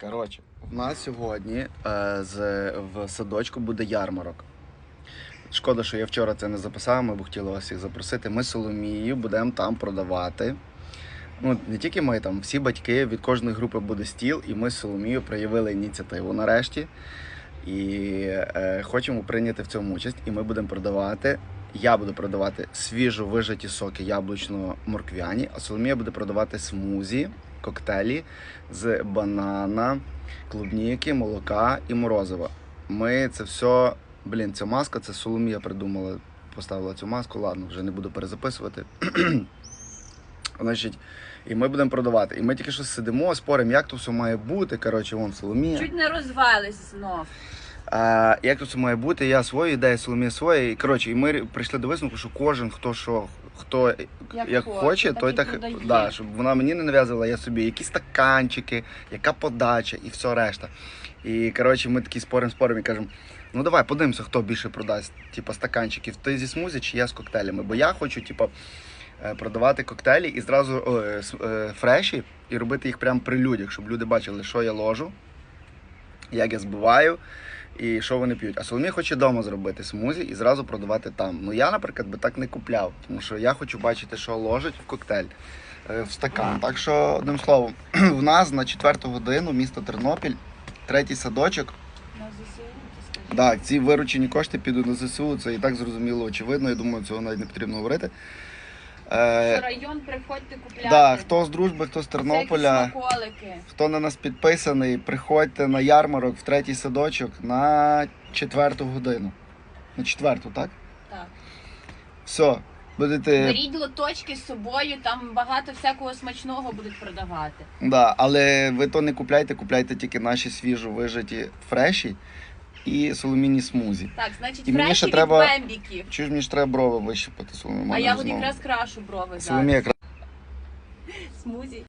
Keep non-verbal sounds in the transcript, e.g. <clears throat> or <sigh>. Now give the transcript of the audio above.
Коротше, у нас сьогодні е, з, в садочку буде ярмарок. Шкода, що я вчора це не записав, ми б хотіли вас всіх запросити. Ми з Соломією будемо там продавати. Ну, не тільки ми там, всі батьки від кожної групи буде стіл, і ми з Соломією проявили ініціативу нарешті. І е, хочемо прийняти в цьому участь. І ми будемо продавати. Я буду продавати свіжо вижаті соки яблучно-морквяні, а Соломія буде продавати смузі, коктейлі з банана, клубніки, молока і морозива. Ми це все. Блін, ця маска, це Соломія придумала, поставила цю маску. Ладно, вже не буду перезаписувати. <clears throat> Значить, і ми будемо продавати. І ми тільки що сидимо, споримо, як то все має бути. Коротше, вон Соломія. Чуть не розвались знов. А, як тут це має бути? Я свою ідею, Соломія своє. І коротше, і ми прийшли до висновку, що кожен, хто що, хто як, Як хоче, хоче, той так продає. да, щоб вона мені не нав'язувала, я собі які стаканчики, яка подача і все решта. І коротше, ми такі спорим, спорим і кажемо. Ну давай подивимося, хто більше продасть, типу, стаканчиків. Ти зі смузі чи я з коктейлями? Бо я хочу, типу, продавати коктейлі і зразу о, е, е, фреші і робити їх прямо при людях, щоб люди бачили, що я ложу, як я збиваю і що вони п'ють. А Соломія хоче вдома зробити смузі і зразу продавати там. Ну я, наприклад, би так не купляв, тому що я хочу бачити, що ложить в коктейль. е, В стакан. Так що, одним словом, <clears throat> в нас на четверту годину місто Тернопіль, третій садочок. На ЗСУ. Так, ці виручені кошти підуть на ЗСУ, це і так зрозуміло, очевидно. Я думаю, цього навіть не потрібно говорити. Е, район приходьте купляти. да, хто з дружби, хто з Тернополя, смаколики. хто на нас підписаний, приходьте на ярмарок в третій садочок на четверту годину. На четверту, так? Так. Все, будете. Беріть лоточки з собою, там багато всякого смачного будуть продавати. Да, але ви то не купляйте, купляйте тільки наші свіжо вижаті фреші і соломіні смузі. Так, значить, І мені ще треба- бембіків. Чи ж мені ж треба брови вищипати, соломі? А я от якраз крашу брови зараз. Соломія якраз Смузі.